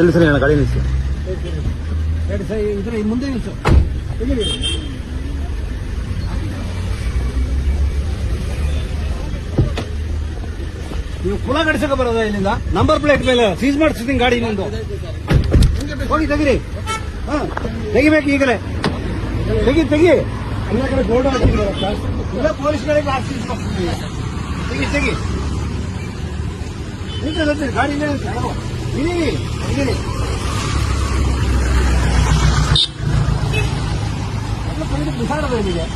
ಎಲ್ಲಿ ಸರಿ ಅಣ್ಣ ಗಾಡಿ ನಿಲ್ಲಿಸಿ ಎರಡು ಸೈ ಇದ್ರ ಮುಂದೆ ನಿಲ್ಸು. ನೀವು ಕುಲ ಗಡಿಸಕ ಬರೋದ ಇಲ್ಲಿಂದ? ನಂಬರ್ ಪ್ಲೇಟ್ ಮೇಲೆ ಸೀಸ್ ಮಾಡಿಸ್ತೀನಿ ಗಾಡಿ ನಿಂದು. ಹೋಗಿ ತೆಗಿರಿ. ಹಾ ತೆಗಿಬೇಕು ಈಗಲೇ. ತೆಗಿ ತೆಗಿ. ಎಲ್ಲ ಕಡೆ ಬೋರ್ಡ್ ಹಾಕಿದ್ರು ಪೊಲೀಸ್ ಪೊಲೀಸ್ಗಳಿಗೆ ತೆಗಿ ತೆಗಿ. 인터넷을 가리면 되고 이리 이리 이거 무사로 되는 게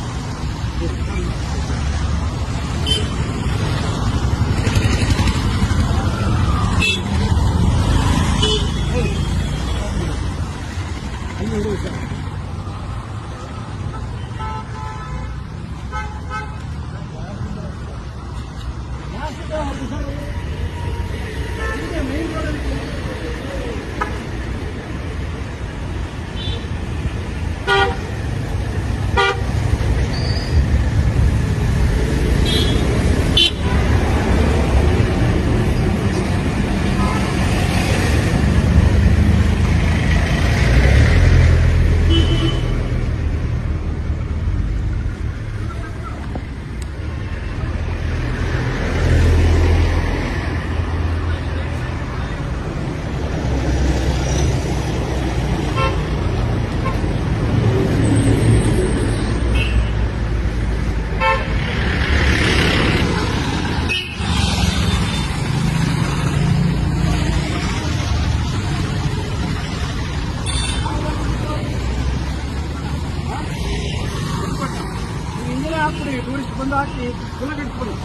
ಹಾಕ್ಬಿಡಿ ಟೂರಿಸ್ಟ್ ಬಂದು ಹಾಕಿ ಕುಲಗಿಟ್ಬಿಡಿ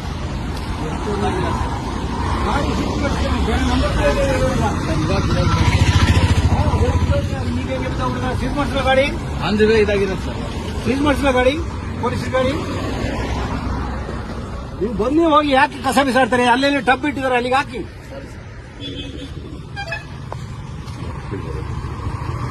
ಸೀಸ್ ಮಾಡಿಸೋ ಗಾಡಿ? ಅಂದ್ರೆ ಗಾಡಿ? ಪೊಲೀಸ್ ಗಾಡಿ? ನೀವು ಬಂದು ಹೋಗಿ ಯಾಕೆ ಕಸ ಬಿಸಾಡ್ತಾರೆ? ಅಲ್ಲೆಲ್ಲಿ ಟಬ್ ಇಟ್ಟಿದ್ದಾರೆ ಅಲ್ಲಿಗೆ ಹಾಕಿ.